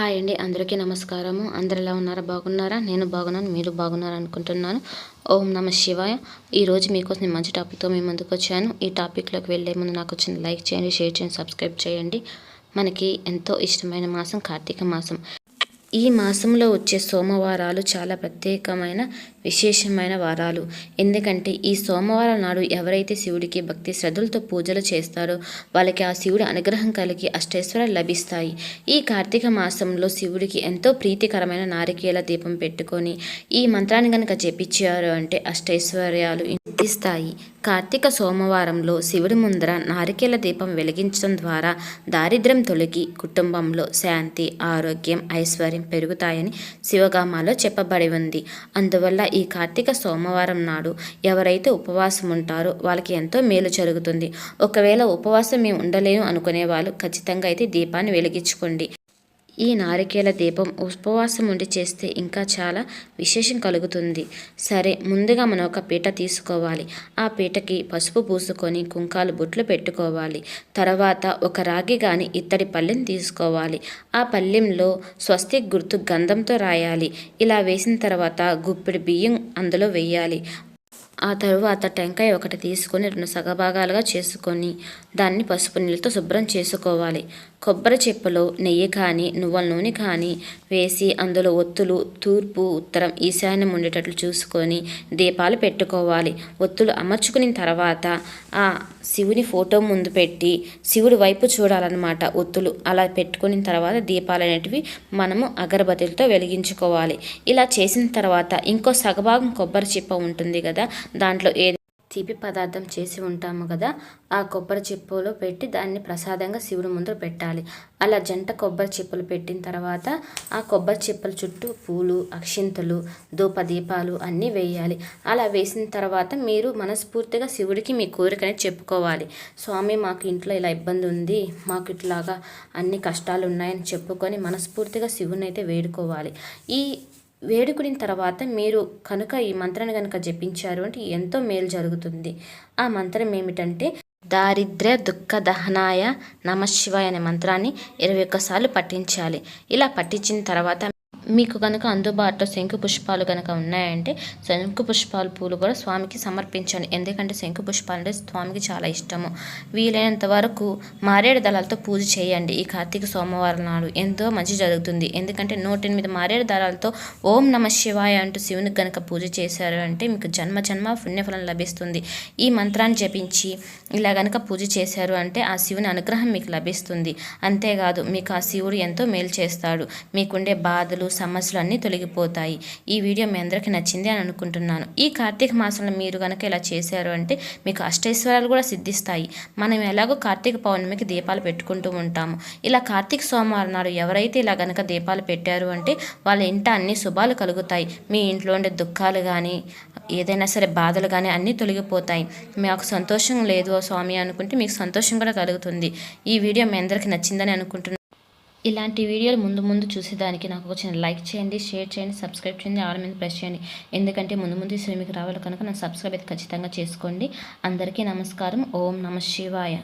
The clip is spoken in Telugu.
హాయ్ అండి. అందరికీ నమస్కారము. అందరు ఎలా ఉన్నారా? బాగున్నారా? నేను బాగున్నాను. మీరు బాగున్నారా అనుకుంటున్నాను. ఓం నమ శివాయ. ఈరోజు మీకోసం నేను మంచి టాపిక్తో మేము ముందుకు వచ్చాను. ఈ టాపిక్లోకి వెళ్ళే ముందు నాకు వచ్చిన లైక్ చేయండి షేర్ చేయండి సబ్స్క్రైబ్ చేయండి. మనకి ఎంతో ఇష్టమైన మాసం కార్తీక మాసం. ఈ మాసంలో వచ్చే సోమవారాలు చాలా ప్రత్యేకమైన విశేషమైన వారాలు. ఎందుకంటే ఈ సోమవారం నాడు ఎవరైతే శివుడికి భక్తి శ్రద్ధలతో పూజలు చేస్తారో వాళ్ళకి ఆ శివుడి అనుగ్రహం కలిగి అష్టైశ్వర్యాలు లభిస్తాయి. ఈ కార్తీక మాసంలో శివుడికి ఎంతో ప్రీతికరమైన నారికేల దీపం పెట్టుకొని ఈ మంత్రాన్ని కనుక జపించారు అంటే అష్టైశ్వర్యాలు ఇస్తాయి. కార్తీక సోమవారంలో శివుడి ముందర నారికేల దీపం వెలిగించడం ద్వారా దారిద్ర్యం తొలగి కుటుంబంలో శాంతి ఆరోగ్యం ఐశ్వర్యం పెరుగుతాయని శివగామాలో చెప్పబడి ఉంది. అందువల్ల ఈ కార్తీక సోమవారం నాడు ఎవరైతే ఉపవాసం ఉంటారో వాళ్ళకి ఎంతో మేలు జరుగుతుంది. ఒకవేళ ఉపవాసం మేము ఉండలేను అనుకునే వాళ్ళు ఖచ్చితంగా అయితే దీపాన్ని వెలిగించుకోండి. ఈ నారికేల దీపం ఉపవాసం ఉండి చేస్తే ఇంకా చాలా విశేషం కలుగుతుంది. సరే ముందుగా మనం ఒక పీట తీసుకోవాలి. ఆ పీటకి పసుపు పూసుకొని కుంకాలు బొట్లు పెట్టుకోవాలి. తర్వాత ఒక రాగి కానీ ఇత్తడి పల్లెం తీసుకోవాలి. ఆ పల్లెంలో స్వస్తిక్ గుర్తు గంధంతో రాయాలి. ఇలా వేసిన తర్వాత గుప్పిడి బియ్యం అందులో వేయాలి. ఆ తరువాత టెంకాయ ఒకటి తీసుకొని రెండు సగభాగాలుగా చేసుకొని దాన్ని పసుపు నీళ్ళతో శుభ్రం చేసుకోవాలి. కొబ్బరి చెప్పులో నెయ్యి కానీ నువ్వుల నూనె కానీ వేసి అందులో ఒత్తులు తూర్పు ఉత్తరం ఈశాన్యం ఉండేటట్లు చూసుకొని దీపాలు పెట్టుకోవాలి. ఒత్తులు అమర్చుకున్న తర్వాత ఆ శివుని ఫోటో ముందు పెట్టి శివుడి వైపు చూడాలన్నమాట ఒత్తులు. అలా పెట్టుకున్న తర్వాత దీపాలు అనేటివి మనము అగరబత్తులతో వెలిగించుకోవాలి. ఇలా చేసిన తర్వాత ఇంకో సగభాగం కొబ్బరి చిప్ప ఉంటుంది కదా దాంట్లో ఏ తీపి పదార్థం చేసి ఉంటాము కదా ఆ కొబ్బరి చెప్పులో పెట్టి దాన్ని ప్రసాదంగా శివుడి ముందు పెట్టాలి. అలా జంట కొబ్బరి చిప్పలు పెట్టిన తర్వాత ఆ కొబ్బరి చిప్పల చుట్టూ పూలు అక్షింతలు ధూప దీపాలు అన్నీ వేయాలి. అలా వేసిన తర్వాత మీరు మనస్ఫూర్తిగా శివుడికి మీ కోరికని చెప్పుకోవాలి. స్వామి మాకు ఇంట్లో ఇలా ఇబ్బంది ఉంది. మాకు ఇట్లాగా అన్ని కష్టాలు ఉన్నాయని చెప్పుకొని మనస్ఫూర్తిగా శివుని అయితే వేడుకోవాలి. ఈ వేడుకుని తర్వాత మీరు కనుక ఈ మంత్రాన్ని కనుక జపించారు అంటే ఎంతో మేలు జరుగుతుంది. ఆ మంత్రం ఏమిటంటే దారిద్ర్య దుఃఖ దహనాయ నమశివాయ అనే మంత్రాన్ని ఇరవై ఒక్కసార్లు పఠించాలి. ఇలా పఠించిన తర్వాత మీకు కనుక అందుబాటులో శంకు పుష్పాలు కనుక ఉన్నాయంటే శంకు పుష్పాల పూలు కూడా స్వామికి సమర్పించండి. ఎందుకంటే శంకు పుష్పాలు అంటే స్వామికి చాలా ఇష్టము. వీలైనంత వరకు మారేడు దళాలతో పూజ చేయండి. ఈ కార్తీక సోమవారం నాడు ఎంతో మంచి జరుగుతుంది. ఎందుకంటే నూట ఎనిమిది మారేడు దళాలతో ఓం నమ శివాయ అంటూ శివునికి కనుక పూజ చేశారు అంటే మీకు జన్మ జన్మ పుణ్యఫలం లభిస్తుంది. ఈ మంత్రాన్ని జపించి ఇలా కనుక పూజ చేశారు అంటే ఆ శివుని అనుగ్రహం మీకు లభిస్తుంది. అంతేకాదు మీకు ఆ శివుడు ఎంతో మేలు చేస్తాడు. మీకుండే బాధలు సమస్యలు అన్నీ తొలగిపోతాయి. ఈ వీడియో మీ అందరికీ నచ్చింది అని అనుకుంటున్నాను. ఈ కార్తీక మాసంలో మీరు కనుక ఇలా చేశారు అంటే మీకు అష్టైశ్వర్యాలు కూడా సిద్ధిస్తాయి. మనం ఎలాగో కార్తీక పౌర్ణమికి దీపాలు పెట్టుకుంటూ ఉంటాము. ఇలా కార్తీక సోమవారం నాడు ఎవరైతే ఇలా కనుక దీపాలు పెట్టారు అంటే వాళ్ళ ఇంట అన్ని శుభాలు కలుగుతాయి. మీ ఇంట్లో ఉండే దుఃఖాలు కానీ ఏదైనా సరే బాధలు కానీ అన్నీ తొలగిపోతాయి. మాకు సంతోషం లేదు స్వామి అనుకుంటే మీకు సంతోషం కూడా కలుగుతుంది. ఈ వీడియో మీ అందరికీ నచ్చిందని అనుకుంటున్నాను. ఇలాంటి వీడియోలు ముందు ముందు చూసేదానికి నాకు వచ్చిన లైక్ చేయండి షేర్ చేయండి సబ్స్క్రైబ్ చేయండి ఆల్ మీద ప్రెస్ చేయండి. ఎందుకంటే ముందు ముందు ఈ రావాలి కనుక నా సబ్స్క్రైబ్ అయితే ఖచ్చితంగా చేసుకోండి. అందరికీ నమస్కారం. ఓం నమ శివాయ.